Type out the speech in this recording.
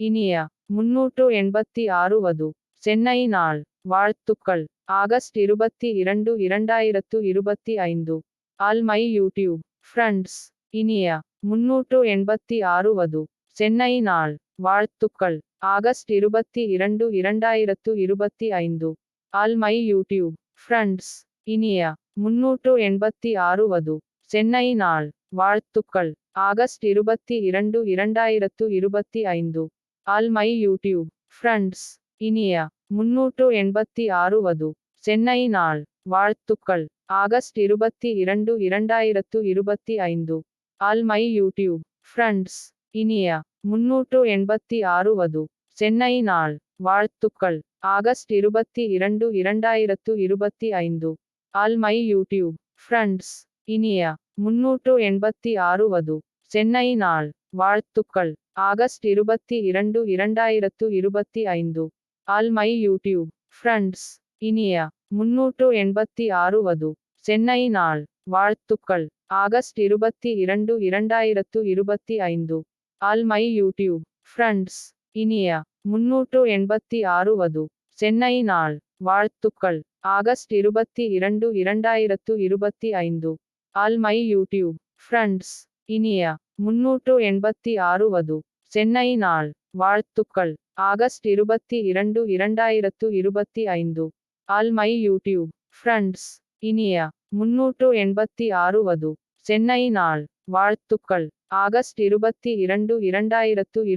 இனிய முன்னூற்று எண்பத்தி ஆறு வது சென்னை நாள் வாழ்த்துக்கள் ஆகஸ்ட் இருபத்தி இரண்டு இரண்டாயிரத்து இருபத்தி ஐந்து ஆல் மை யூடியூப் ஃப்ரெண்ட்ஸ் இனிய முன்னூற்று எண்பத்தி ஆறு வது சென்னை நாள் வாழ்த்துக்கள் ஆகஸ்ட் இருபத்தி இரண்டு இரண்டாயிரத்து இருபத்தி ஐந்து ஆல் மை யூடியூப் ஃப்ரெண்ட்ஸ் இனிய முன்னூற்று எண்பத்தி ஆறு வது சென்னை நாள் வாழ்த்துக்கள் ஆகஸ்ட் இருபத்தி இரண்டு இரண்டாயிரத்து இருபத்தி ஐந்து ஆல் மை யூடியூப் ஃப்ரெண்ட்ஸ் இனிய முன்னூற்று எண்பத்தி ஆறு வது சென்னை நாள் வாழ்த்துக்கள் ஆகஸ்ட் இருபத்தி இரண்டு இரண்டாயிரத்து இருபத்தி ஐந்து. ஆல் மை யூடியூப் ஃப்ரெண்ட்ஸ் இனிய முன்னூற்று எண்பத்தி ஆறு வது சென்னை நாள் வாழ்த்துக்கள் ஆகஸ்ட் இருபத்தி இரண்டு இரண்டாயிரத்து இருபத்தி ஐந்து. ஆல் மை யூடியூப் ஃப்ரெண்ட்ஸ் இனிய முன்னூற்று எண்பத்தி ஆறு வது சென்னை நாள் வாழ்த்துக்கள். ஆகஸ்ட் இருபத்தி இரண்டு இரண்டாயிரத்து இருபத்தி ஐந்து. ஆல் மை யூடியூப் ஃப்ரெண்ட்ஸ் இனிய முன்னூற்று எண்பத்தி ஆறு வது சென்னை நாள். வாழ்த்துக்கள். ஆகஸ்ட் இருபத்தி இரண்டு இரண்டாயிரத்து இருபத்தி ஐந்து. ஆல் மை யூடியூப் ஃப்ரெண்ட்ஸ் இனிய முன்னூற்று எண்பத்தி ஆறு வது சென்னை நாள். வாழ்த்துக்கள். ஆகஸ்ட் இருபத்தி இரண்டு இரண்டாயிரத்து இருபத்தி ஐந்து. ஆல் மை யூடியூப் ஃப்ரெண்ட்ஸ் இனிய முன்னூற்று எண்பத்தி ஆறு வது சென்னை நாள் வாழ்த்துக்கள். ஆகஸ்ட் இருபத்தி இரண்டு இரண்டாயிரத்து இருபத்தி ஐந்து. ஆல் மை யூடியூப் ஃப்ரெண்ட்ஸ் இனிய முன்னூற்று எண்பத்தி ஆறு வது சென்னை நாள் வாழ்த்துக்கள். ஆகஸ்ட் இருபத்தி இரண்டு இரண்டாயிரத்து